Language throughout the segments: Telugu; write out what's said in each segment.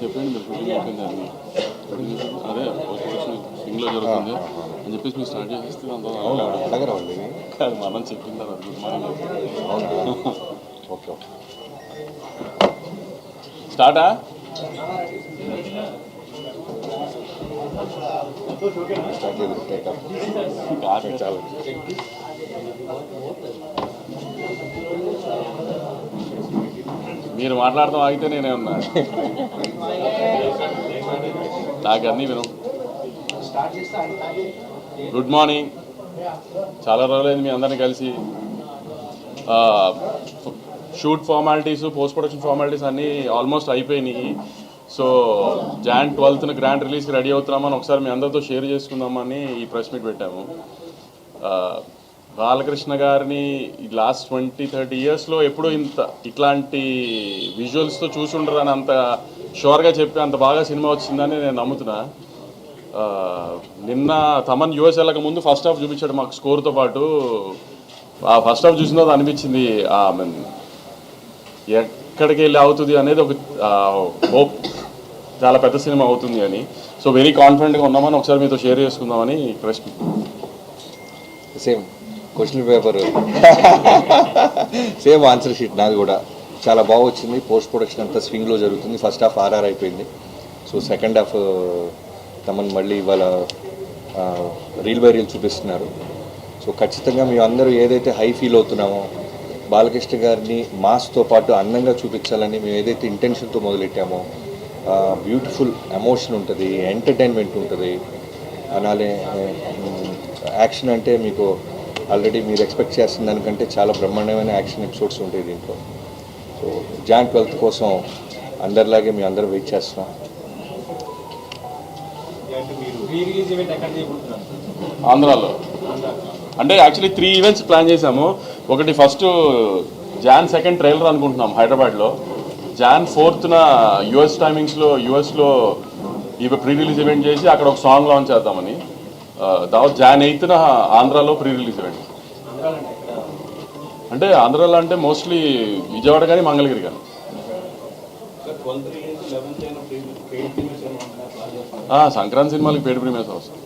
చెప్పండి మీరు అదే సింగ్లో జరుగుతుంది. అని చెప్పేసి మీరు స్టార్ట్ చేసేస్తే అంత అవునా? అడగరా వాళ్ళు ఇవి? కాదు మనం చెప్పింది కదా గుడ్ మార్నింగ్. అవునా? Okay okay. స్టార్టా స్టార్ట్ టేకప్ చాలా మీరు మాట్లాడతాం ఆగితే నేనే ఉన్నా. నాకు అన్నీ విను. గుడ్ మార్నింగ్ చాలా రోజులైంది మీ అందరిని కలిసి. Shoot formalities post production formalities అన్నీ ఆల్మోస్ట్ అయిపోయినాయి. సో జాన్ ట్వెల్త్న గ్రాండ్ రిలీజ్కి రెడీ అవుతున్నామని ఒకసారి మీ అందరితో షేర్ చేసుకుందామని ఈ ప్రెస్ మీట్ పెట్టాము. బాలకృష్ణ గారిని లాస్ట్ ట్వంటీ థర్టీ ఇయర్స్లో ఎప్పుడూ ఇంత ఇట్లాంటి విజువల్స్తో చూసుండరు అని అంత షూర్గా చెప్పి అంత బాగా సినిమా వచ్చిందని నేను నమ్ముతున్నా. నిన్న తమన్ యుఎస్ వెళ్ళక ముందు ఫస్ట్ హాఫ్ చూపించాడు మాకు స్కోర్తో పాటు. ఆ ఫస్ట్ హాఫ్ చూసిన తర్వాత అనిపించింది ఆ, ఎక్కడికి వెళ్ళి అవుతుంది అనేది ఒక హోప్ చాలా పెద్ద సినిమా అవుతుంది అని. సో వెరీ కాన్ఫిడెంట్గా ఉన్నామని ఒకసారి మీతో షేర్ చేసుకుందామని ప్రశ్న same question paper same answer sheet నాది కూడా. చాలా బాగా వచ్చింది పోస్ట్ ప్రొడక్షన్ అంతా స్వింగ్లో జరుగుతుంది. ఫస్ట్ హాఫ్ ఆర్ఆర్ అయిపోయింది. సో సెకండ్ హాఫ్ తమను మళ్ళీ ఇవాళ రీల్ బై రీల్ చూపిస్తున్నారు. సో ఖచ్చితంగా మేము అందరూ ఏదైతే హై ఫీల్ అవుతున్నామో బాలకృష్ణ గారిని మాస్తో పాటు అందంగా చూపించాలని మేము ఏదైతే ఇంటెన్షన్తో మొదలెట్టామో బ్యూటిఫుల్ ఎమోషన్ ఉంటుంది ఎంటర్టైన్మెంట్ ఉంటుంది. అలానే యాక్షన్ అంటే మీకు ఆల్రెడీ మీరు ఎక్స్పెక్ట్ చేస్తున్న దానికంటే చాలా బ్రహ్మాండమైన యాక్షన్ ఎపిసోడ్స్ ఉంటాయి దీంట్లో. సో జాన్ ట్వెల్త్ కోసం అందరిలాగే మేము అందరూ వెయిట్ చేస్తున్నాం. ఆంధ్రాలో. అంటే యాక్చువల్లీ త్రీ ఈవెంట్స్ ప్లాన్ చేశాము. ఒకటి ఫస్ట్ జాన్ సెకండ్ ట్రైలర్ అనుకుంటున్నాం హైదరాబాద్లో. జాన్ ఫోర్త్న యుఎస్ టైమింగ్స్లో యుఎస్లో ఇవి ప్రీ రిలీజ్ ఈవెంట్ చేసి అక్కడ ఒక సాంగ్ లాంచ్ చేద్దామని. తర్వాత జాన్ ఎయిత్న ఆంధ్రాలో ప్రీ రిలీజ్ ఈవెంట్ అంటే ఆంధ్రాలో అంటే మోస్ట్లీ విజయవాడ కానీ మంగళగిరి కానీ. సంక్రాంతి సినిమాలకి పేరు ప్రీమియర్స్ అవసరం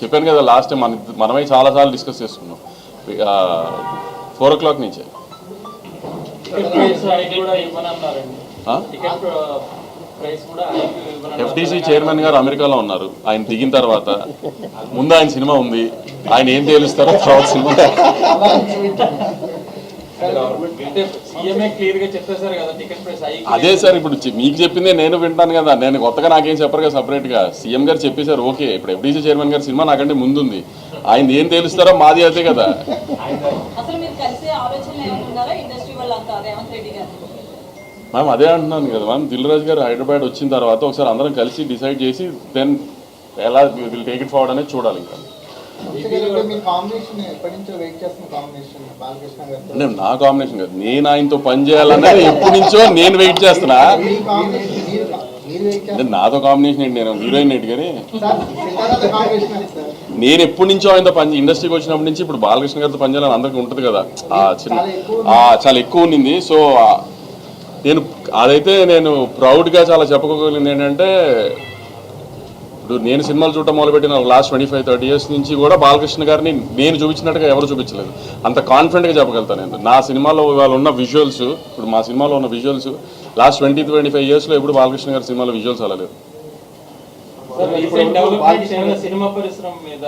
చెప్పాను కదా లాస్ట్ టైం మన మనమే చాలాసార్లు డిస్కస్ చేసుకున్నాం. ఫోర్ ఓ క్లాక్ నుంచే? ఎఫ్టీసీ చైర్మన్ గారు అమెరికాలో ఉన్నారు. ఆయన దిగిన తర్వాత ముందు ఆయన సినిమా ఉంది. ఆయన ఏం తేలుస్తారో తర్వాత సినిమా. అదే సార్ ఇప్పుడు మీకు చెప్పిందే నేను వింటాను కదా. నేను కొత్తగా నాకేం చెప్పరు కదా సపరేట్గా. సీఎం గారు చెప్పేశారు ఓకే. ఇప్పుడు ఎఫ్డీసీ చైర్మన్ గారు సినిమా నాకంటే ముందుంది. ఆయన ఏం తేలుస్తారో మాది అదే కదా. మ్యామ్ అదే అంటున్నాను కదా మ్యామ్ దిల్రాజ్ గారు హైదరాబాద్ వచ్చిన తర్వాత ఒకసారి అందరం కలిసి డిసైడ్ చేసి దెన్ ఎలా విల్ టేక్ ఇట్ ఫార్వర్డ్ అనేది చూడాలి ఇంకా. నా కాంబినేషన్ కాదు. నేను ఆయనతో పని చేయాలన్నది ఎప్పటి నుంచో నేను వెయిట్ చేస్తున్నా. నాతో కాంబినేషన్ ఏంటి నేను? హీరోయిన్ ఏంటి కానీ? నేను ఎప్పటి నుంచో ఆయనతో పని ఇండస్ట్రీకి వచ్చినప్పటి నుంచి ఇప్పుడు బాలకృష్ణ గారితో పని చేయాలని అందరికీ ఉంటుంది కదా. చాలా ఎక్కువ ఉన్నింది సో నేను అదైతే నేను ప్రౌడ్గా చాలా చెప్పుకోగలిగింది ఏంటంటే ఇప్పుడు నేను సినిమాలు చూడటం మొదలుపెట్టిన last twenty five thirty years నుంచి కూడా బాలకృష్ణ గారిని నేను చూపించినట్టుగా ఎవరు చూపించలేదు. అంత కాన్ఫిడెంట్గా చెప్పగలుగుతాను నేను. నా సినిమాలో ఇవాళ ఉన్న విజువల్స్ ఇప్పుడు మా సినిమాలో ఉన్న visuals last twenty twenty five ఇయర్స్లో ఎప్పుడు బాలకృష్ణ గారి సినిమాలో విజువల్స్ అలాలేదు సినిమా పరిశ్రమ మీద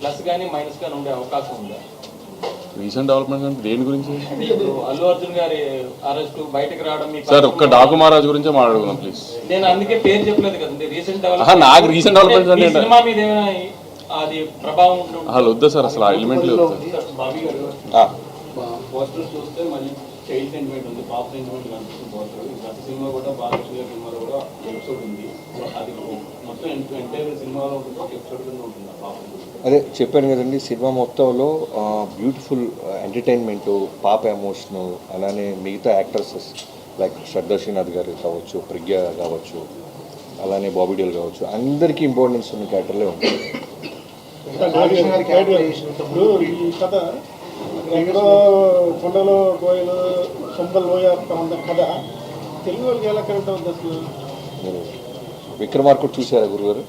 ప్లస్ కానీ మైనస్ కానీ ఉండే అవకాశం ఉందా? రీసెంట్ డెవలప్మెంట్ అంటే దేని గురించి? అల్లు అర్జున్ గారి అరెస్ట్ బయటకు రావడం మీ సార్ ఒక్క డాకు మహారాజ్ గురించే మాట్లాడుకుందాం ప్లీజ్ నేను అందుకే పేరు చెప్పలేదు కదండి రీసెంట్ ఆహా, నాకు recent developments అంటే? సినిమా మీద ఏమైనా అది ప్రభావం. అసలు వద్దా సార్ అసలు ఆ ఆ, పోస్టర్ చూస్తే మళ్ళీ చైల్డ్ సెంటిమెంట్ ఉంది పాప సెంటిమెంట్ కనిపిస్తుంది పోస్టర్. గత సినిమా కూడా బాలకృష్ణ గారి సినిమాలో కూడా ఎపిసోడ్ ఉంది. అది అదే చెప్పాను కదండి సినిమా మొత్తంలో బ్యూటిఫుల్ ఎంటర్టైన్మెంట్ పాప ఎమోషను అలానే మిగతా యాక్టర్సెస్ లైక్ శ్రద్ధా శ్రీనాథ్ గారు కావచ్చు ప్రజ్ఞ కావచ్చు అలానే బాబీడియల్ కావచ్చు అందరికీ ఇంపార్టెన్స్ ఉన్న క్యారెక్టర్లే ఉంటుంది ఎక్కడో కొండలో కోయలు సొంత లోయ ప్రాంత కథ తెలుగు వాళ్ళకి ఎలా కరెక్ట్ అవుతుంది అసలు? విక్రమార్కుడు చూసారా గురుగారు?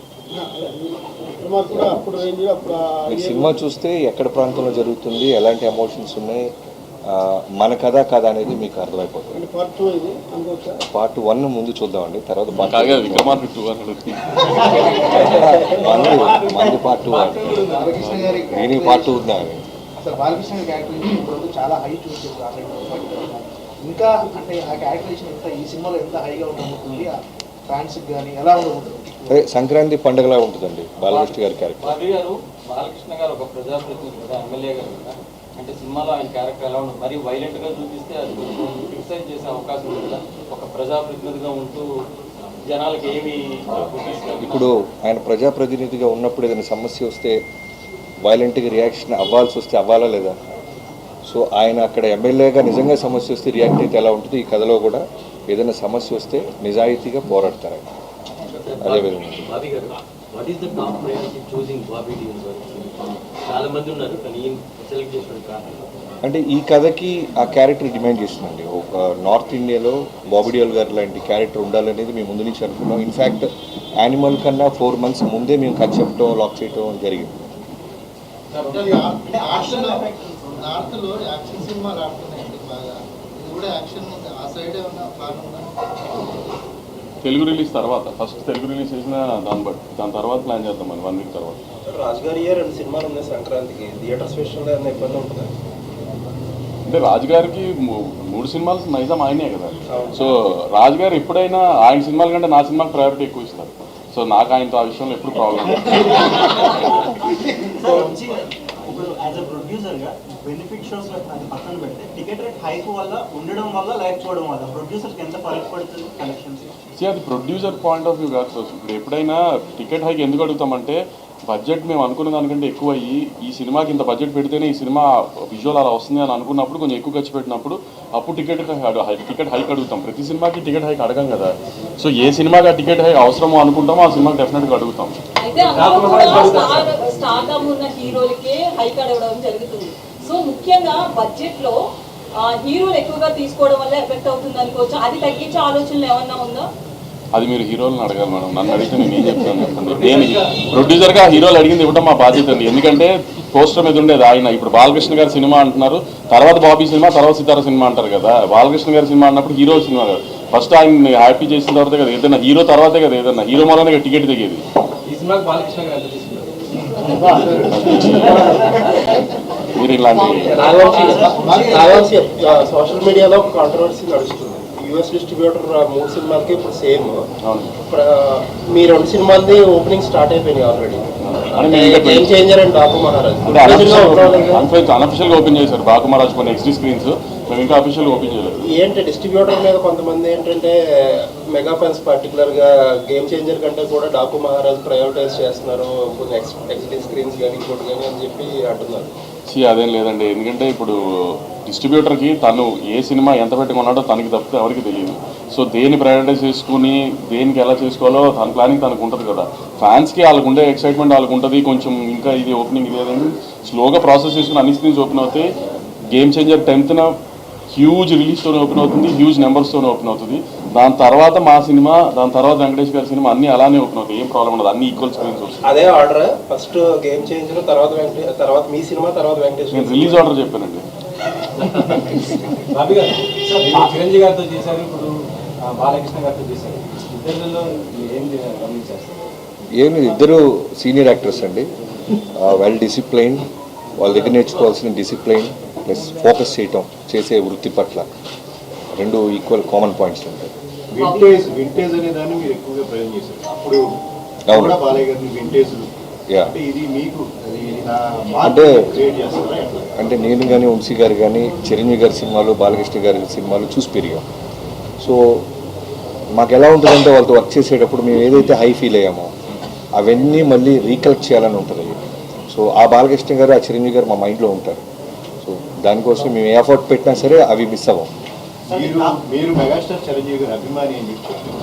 మీరు సినిమా చూస్తే ఎక్కడ ప్రాంతంలో జరుగుతుంది ఎలాంటి ఎమోషన్స్ ఉన్నాయి మన కథ కథ అనేది మీకు అర్థమైపోతుంది. పార్ట్ వన్ ముందు చూద్దామండి తర్వాత మంది పార్ట్ టూ దీనికి పార్ట్ టూ ఉందా? అసలు బాలకృష్ణ చాలా హై ఇంకా అంటే ఆ క్యారెక్టరేషన్ ఎంత ఈ సినిమాలో ఎంత హైగా ఉండబోతుంది ఫ్యాన్స్ కానీ ఎలా ఉండబోతుంది అదే సంక్రాంతి పండుగలా ఉంటుందండి బాలకృష్ణ గారి క్యారెక్టర్. బాబీ గారు బాలకృష్ణ గారు ఒక ప్రజాప్రతినిధి కదా ఎమ్మెల్యే గారు కదా. అంటే సినిమాలో ఆయన క్యారెక్టర్ ఎలా ఉంటుంది మరీ వైలెంట్గా చూపిస్తే అది కొంచెం క్రిటిసైజ్ చేసే అవకాశం ఉంది కదా. ఒక ప్రజాప్రతినిధిగా ఉంటూ జనాలకి ఏమి ఇప్పుడు ఆయన ప్రజాప్రతినిధిగా ఉన్నప్పుడు ఏదైనా సమస్య వస్తే వైలెంట్గా రియాక్షన్ అవ్వాల్సి వస్తే అవ్వాలా లేదా? సో ఆయన అక్కడ ఎమ్మెల్యేగా నిజంగా సమస్య వస్తే రియాక్ట్ అయితే ఎలా ఉంటుంది? ఈ కథలో కూడా ఏదైనా సమస్య వస్తే నిజాయితీగా పోరాడతారు. ఆయన అదే విధంగా. బాబీ గారు what is the top priority choosing Bobby Deol గారు చాలా మంది ఉన్నారు కానీ ఈయన సెలెక్ట్ చేసిన కారణం. అంటే ఈ కథకి ఆ క్యారెక్టర్ డిమాండ్ చేస్తుందండి. ఒక నార్త్ ఇండియాలో బాబిడియోల్ గారు లాంటి క్యారెక్టర్ ఉండాలనేది మేము ముందు నుంచి అనుకున్నాం. ఇన్ఫ్యాక్ట్ యానిమల్ కన్నా ఫోర్ మంత్స్ ముందే మేము కథ చెప్పడం లాక్ చేయడం జరిగింది. నార్త్లో యాక్షన్ సినిమాలు ఆడుతున్నాయండి బాగా. ఇది కూడా యాక్షన్ తెలుగు రిలీజ్ తర్వాత ఫస్ట్ తెలుగు రిలీజ్ చేసిన దాన్ని బట్టి దాని తర్వాత ప్లాన్ చేద్దాం మరి వన్ వీక్ తర్వాత. రాజుగారి రెండు సినిమాలు ఉన్నాయి సంక్రాంతికి. థియేటర్స్ విషయంలో ఏమైనా ఇబ్బంది ఉంటుందా? అంటే రాజుగారికి మూడు సినిమాలు నైజాం ఆయనే కదా. సో రాజుగారు ఎప్పుడైనా ఆయన సినిమాల కంటే నా సినిమాకి ప్రయారిటీ ఎక్కువ ఇస్తారు. సో నాకు ఆయనతో ఆ విషయంలో ఎప్పుడు ప్రాబ్లం బెనిఫిట్ షోస్ అది పక్కన పెడితే టికెట్ రేట్ హైక్ వల్ల ఉండడం వల్ల లేకపోవడం వల్ల ప్రొడ్యూసర్కి ఎంత ఫరక్ పడుతుంది కలెక్షన్స్? అది ప్రొడ్యూసర్ పాయింట్ ఆఫ్ వ్యూ కాదు సార్. ఇప్పుడు ఎప్పుడైనా టికెట్ హైక్ ఎందుకు అడుగుతామంటే బడ్జెట్ మేము అనుకున్న దానికంటే ఎక్కువ అయ్యి ఈ సినిమాకి ఇంత బడ్జెట్ పెడితేనే ఈ సినిమా విజువల్ అలా వస్తుంది అని అనుకున్నప్పుడు కొంచెం ఎక్కువ ఖర్చు పెట్టినప్పుడు అప్పుడు టికెట్ టికెట్ హైక్ అడుగుతాం. ప్రతి సినిమాకి టికెట్ హైక్ అడగం కదా. సో ఏ సినిమాకి ఆ టికెట్ హైక్ అవసరమో అనుకుంటామో ఆ సినిమాకి డెఫినెట్గా అడుగుతాం. సో ముఖ్యంగా బడ్జెట్లో ఆ, హీరోలు ఎక్కువగా తీసుకోవడం వల్ల ఎఫెక్ట్ అవుతుంది అనుకోవచ్చు? అది తగ్గించే ఆలోచనలు ఏమన్నా ఉందా? అది మీరు హీరోలను అడగాలి మేడం. నన్ను అడిగితే నేను ఏం చెప్తాను చెప్పండి. నేను ప్రొడ్యూసర్గా హీరోలు అడిగింది ఇవ్వడం మా బాధ్యత అండి. ఎందుకంటే పోస్టర్ మీద ఉండేది ఆయన. ఇప్పుడు బాలకృష్ణ గారి సినిమా అంటున్నారు. తర్వాత బాబీ సినిమా తర్వాత సితార సినిమా అంటారు కదా. బాలకృష్ణ గారి సినిమా అన్నప్పుడు హీరో సినిమా కదా. ఫస్ట్ ఆయన హ్యాపీ చేసిన తర్వాత కదా. ఏదైనా హీరో తర్వాతే కదా ఏదైనా. హీరో మూలనే టికెట్ దిగేది మీరు ఇలాంటి సోషల్ మీడియాలో కాంట్రవర్సీ నడుస్తుంది. యుఎస్ డిస్ట్రిబ్యూటర్ మూడు సినిమాలకి ఇప్పుడు సేమ్. మీ రెండు సినిమాలది ఓపెనింగ్ స్టార్ట్ అయిపోయినాయి already game changer and Daaku Maharaj? Unofficial open చేశారు బాకుమరాజ్ కొన్ని ఎక్స్టీ స్క్రీన్స్ మేము ఇంకా ఓపెన్ చేయలేదు. ఏంటి డిస్ట్రిబ్యూటర్ మీద కొంతమంది ఏంటంటే మెగా ఫ్యాన్స్ పర్టికులర్గా గేమ్ చేంజర్ కంటే కూడా డాకు మహారాజ్ ప్రయారిటైజ్ చేస్తున్నారు. కొన్ని ఎక్స్ ఎక్స్టీ స్క్రీన్స్ కానీ ఇంకోటి కానీ అని చెప్పి అంటున్నారు. అదేం లేదండి. ఎందుకంటే ఇప్పుడు డిస్ట్రిబ్యూటర్కి తను ఏ సినిమా ఎంత పెట్టుకున్నాడో తనకి తప్పితే ఎవరికి తెలియదు. సో దేన్ని ప్రయారిటైజ్ చేసుకుని దేనికి ఎలా చేసుకోవాలో తన ప్లానింగ్ తనకు ఉంటుంది కదా. ఫ్యాన్స్కి వాళ్ళకు ఉండే ఎక్సైట్మెంట్ వాళ్ళకు ఉంటుంది. కొంచెం ఇంకా ఇది ఓపెనింగ్ ఇది అదని స్లోగా ప్రాసెస్ చేసుకుని అన్ని స్క్రీన్స్ ఓపెన్ అవుతాయి గేమ్ చేంజర్ టెన్త్న హ్యూజ్ రిలీజ్తో ఓపెన్ అవుతుంది. హ్యూజ్ నెంబర్స్తో ఓపెన్ అవుతుంది. దాని తర్వాత మా సినిమా దాని తర్వాత వెంకటేష్ గారి సినిమా అన్నీ అలానే అవుతాయి. ఏం ప్రాబ్లం ఉండదు. అన్ని ఈక్వల్ స్క్రీన్స్ వస్తాయి అదే ఆర్డర్ ఫస్ట్ గేమ్ చేంజర్ తర్వాత తర్వాత మీ సినిమా తర్వాత వెంకటేష్ నేను రిలీజ్ ఆర్డర్ చెప్పానండి. బాబీ గారు మీరు చిరంజీవి గారితో చేశారు ఇప్పుడు బాలకృష్ణ గారితో చేశారు. ఇద్దరిలో ఏం గమనించారు? ఏం లేదు ఇద్దరు సీనియర్ యాక్టర్స్ అండి. వెల్ డిసిప్లైన్ వాళ్ళ దగ్గర నేర్చుకోవాల్సిన డిసిప్లైన్ ప్లస్ ఫోకస్ చేయటం చేసే వృత్తి పట్ల. రెండు ఈక్వల్ కామన్ పాయింట్స్ ఉంటాయి. వింటేజ్ వింటేజ్ అనే దాన్ని మీరు ఎక్కువగా ప్రయోగం చేశారు. అప్పుడు అవును. కూడా బాలయ్య గారిని వింటేజ్ యా అంటే అంటే- నేను కానీ వంశీ గారు కానీ చిరంజీవి గారి సినిమాలు బాలకృష్ణ గారి సినిమాలు చూసి పెరిగాం. సో మాకు ఎలా ఉంటుందంటే వాళ్ళతో వర్క్ చేసేటప్పుడు మేము ఏదైతే హై ఫీల్ అయ్యామో అవన్నీ మళ్ళీ రీకలెక్ట్ చేయాలని ఉంటుంది. సో ఆ బాలకృష్ణ గారు ఆ చిరంజీవి గారు మా మైండ్లో ఉంటారు. సో దానికోసం మేము ఎఫర్ట్ పెట్టినా సరే అవి మిస్ అవ్వం. మీరు మీరు మెగాస్టార్ చిరంజీవి గారి అభిమాని అని చెప్పి